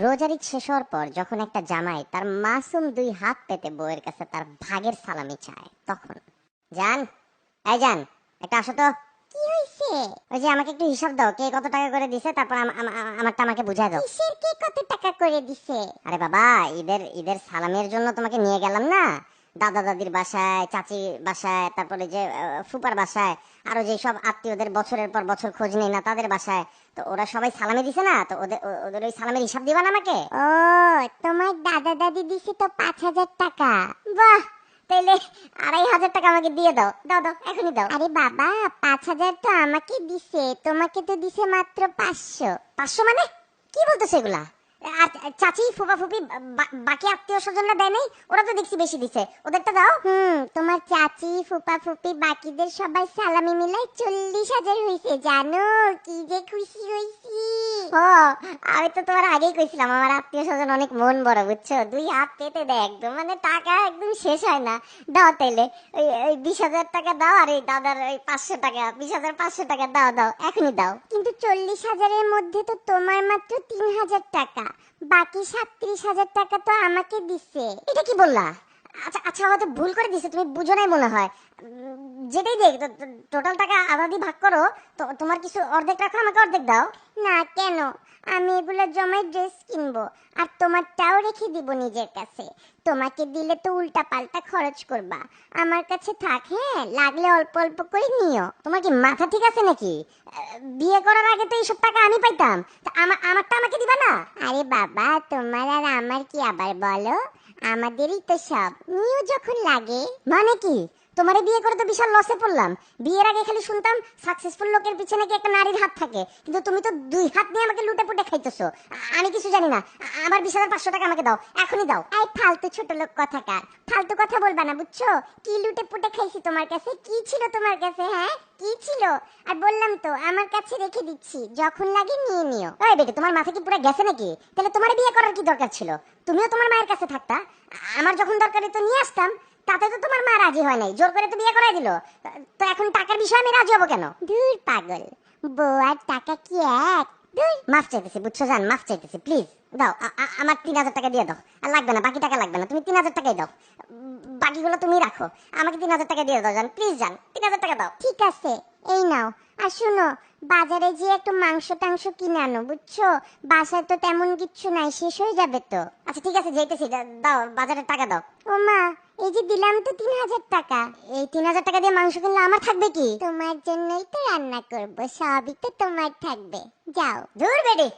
রোজার ঈদ শেষ হওয়ার পর যখন একটা জামাই তার মাসুম দুই হাত পেতে বউয়ের কাছে তার ভাগের সালামি চায় তখন জান এই জান একটা আসো তো। কি হইছে? ওই যে আমাকে একটু হিসাব দাও কে কত টাকা করে দিছে তারপর আম- আম- আম- আমারটা আমাকে বুঝাই দাও। কিসের কে কত টাকা করে দিছে? আরে বাবা ঈদের ঈদের সালামের জন্য তোমাকে নিয়ে গেলাম না। দাদা দাদির বাসায় চাচি বাসায় তারপরে যে ফুপার বাসায় আরও যে সব আত্মীয়দের বছরের পর বছর খোঁজ নেই না তাদের বাসায় তো ওরা সবাই সালামি দিছে না? তো ওদের ওদের ওই সালামের হিসাব দিবা না আমাকে? ও তোমার দাদা দাদি দিছে তো পাঁচ হাজার টাকা। বাহ! তাইলে আড়াই হাজার টাকা আমাকে দিয়ে দাও। দাও দাও এখনই দাও। আরে বাবা পাঁচ হাজার তো আমাকে দিছে তোমাকে তো দিছে মাত্র পাঁচশো। পাঁচশো মানে? কি বলতো সেগুলা চাচি ফুপা ফুপি বাকি আত্মীয় স্বজনরা দেয় নাই? ওরা তো দেখছি বেশি দিছে। ওদেরটা দাও। হুম তোমার চাচি ফুপা ফুপি বাকিদের সবাই সালামি মিলাই চল্লিশ হাজার হয়েছে জানো কি যে খুশি হয়েছি ও আমি তো তোমার আগেই কইছিলাম আমার আত্মীয় স্বজন অনেক মন বড় বুঝছ? দুই হাত পেতে দেয় একদম মানে টাকা একদম শেষ হয় না। দাও তাইলে ওই ওই বিশ হাজার টাকা দাও আর এই দাদার ওই পাঁচশো টাকা বিশ হাজার পাঁচশো টাকা দাও দাও এখনই দাও। কিন্তু চল্লিশ হাজারের মধ্যে তো তোমার মাত্র তিন হাজার টাকা। বাকি সাতত্রিশ হাজার টাকা তো আমাকে দিছে। এটা কি বললা? আচ্ছা আচ্ছা হয়তো ভুল করে দিছে, তুমি বুঝো নাই মনে হয়। যেটাই দেখ টোটাল টাকা আধা ভাগ করো, তো তোমার কিছু অর্ধেক রাখো, আমাকে অর্ধেক দাও। না, কেন? আমি এগুলো জমায় ড্রেস কিনবো, আর তোমারটাও রেখে দিব নিজের কাছে। তোমাকে দিলে তো উল্টা পাল্টা খরচ করবা। আমার কাছে থাক হ্যাঁ? লাগলে অল্প অল্প করে নিও। তোমার কি মাথা ঠিক আছে নাকি? বিয়ে করার আগে এইসব টাকা আমি পাইতাম? তা আমার আমারটা আমাকে দিবা না? আরে বাবা তোমার আর আমার কি আবার বলো? আমাদেরই তো সব। নিউ যখন লাগে। মানে কি? তোমারে বিয়ে করে তো বিশাল লসে পড়লাম। বিয়ের আগে খালি শুনতাম সাকসেসফুল লোকের পিছনে কি একটা নারীর হাত থাকে? কিন্তু তুমি তো দুই হাত নিয়ে আমাকে লুটে পুটে খাইতেছো আমি কিছু জানি না। আমার বিশ হাজার পাঁচশো টাকা আমাকে দাও। এখনই দাও। এই ফালতু ছোট লোক কথাকার ফালতু কথা বলবা না, বুঝছ? কি লুটে পুটে খাইছি তোমার কাছে? কি ছিল তোমার কাছে হ্যাঁ? কি ছিল? আর বললাম তো, আমার কাছে রেখে দিচ্ছি। যখন লাগে নিয়ে নিও। ওই বেটি, তোমার মাথা কি পুরো গেছে নাকি? তাহলে তোমার বিয়ে করার কি দরকার ছিল? তুমিও তোমার মায়ের কাছে থাকতা। আমার যখন দরকার তো নিয়ে আসতাম, তাতে তো তোমার রাজি হয় নাই। জোর করে তো বিয়ে করাই দিল। তো এখন টাকার বিষয়ে আমি রাজি হব কেন? দূর পাগল। বউ আর টাকা কি এক? মাফ চাইতেছি বুঝছ জান? মাফ চাইতেছি প্লিজ দাও আমার তিন হাজার টাকা দিয়ে দাও। আর লাগবে না বাকি টাকা লাগবে না। তুমি তিন হাজার টাকাই দাও। বাকিগুলো তুমি রাখো। আমাকে তিন হাজার টাকা দিয়ে দাও জান প্লিজ জান। তিন হাজার টাকা দাও। ঠিক আছে এই নাও। আর শুনো বাজারে যে একটু মাংস টাংস কিনে আনো বুঝছ? বাসায় তো তেমন কিচ্ছু নাই শেষ হয়ে যাবে তো। আচ্ছা ঠিক আছে যেতেছি দাও বাজারের টাকা দাও। ও মা এই যে দিলাম তো তিন হাজার টাকা। এই তিন হাজার টাকা দিয়ে মাংস কিনলে আমার থাকবে কি? তোমার জন্যই তো রান্না করব, সবই তো তোমার থাকবে। যাও দূর বেডি।